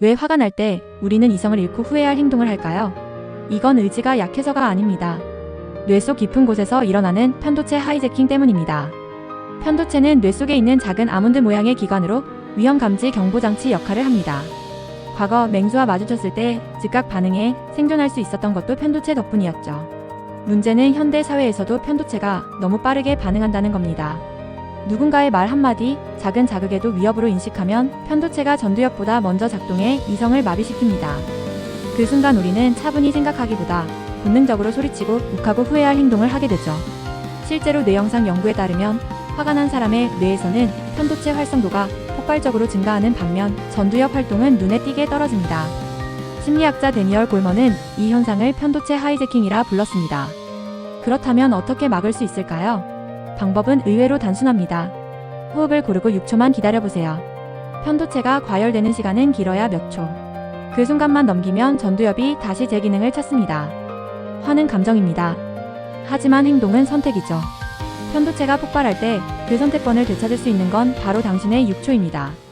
왜 화가 날 때 우리는 이성을 잃고 후회할 행동을 할까요? 이건 의지가 약해서가 아닙니다. 뇌 속 깊은 곳에서 일어나는 편도체 하이제킹 때문입니다. 편도체는 뇌 속에 있는 작은 아몬드 모양의 기관으로 위험 감지 경보 장치 역할을 합니다. 과거 맹수와 마주쳤을 때 즉각 반응해 생존할 수 있었던 것도 편도체 덕분이었죠. 문제는 현대 사회에서도 편도체가 너무 빠르게 반응한다는 겁니다. 누군가의 말 한마디, 작은 자극에도 위협으로 인식하면 편도체가 전두엽보다 먼저 작동해 이성을 마비시킵니다. 그 순간 우리는 차분히 생각하기보다 본능적으로 소리치고 욱하고 후회할 행동을 하게 되죠. 실제로 뇌영상 연구에 따르면 화가 난 사람의 뇌에서는 편도체 활성도가 폭발적으로 증가하는 반면 전두엽 활동은 눈에 띄게 떨어집니다. 심리학자 데니얼 골먼은 이 현상을 편도체 하이제킹이라 불렀습니다. 그렇다면 어떻게 막을 수 있을까요? 방법은 의외로 단순합니다. 호흡을 고르고 6초만 기다려보세요. 편도체가 과열되는 시간은 길어야 몇 초. 그 순간만 넘기면 전두엽이 다시 제 기능을 찾습니다. 화는 감정입니다. 하지만 행동은 선택이죠. 편도체가 폭발할 때 그 선택권을 되찾을 수 있는 건 바로 당신의 6초입니다.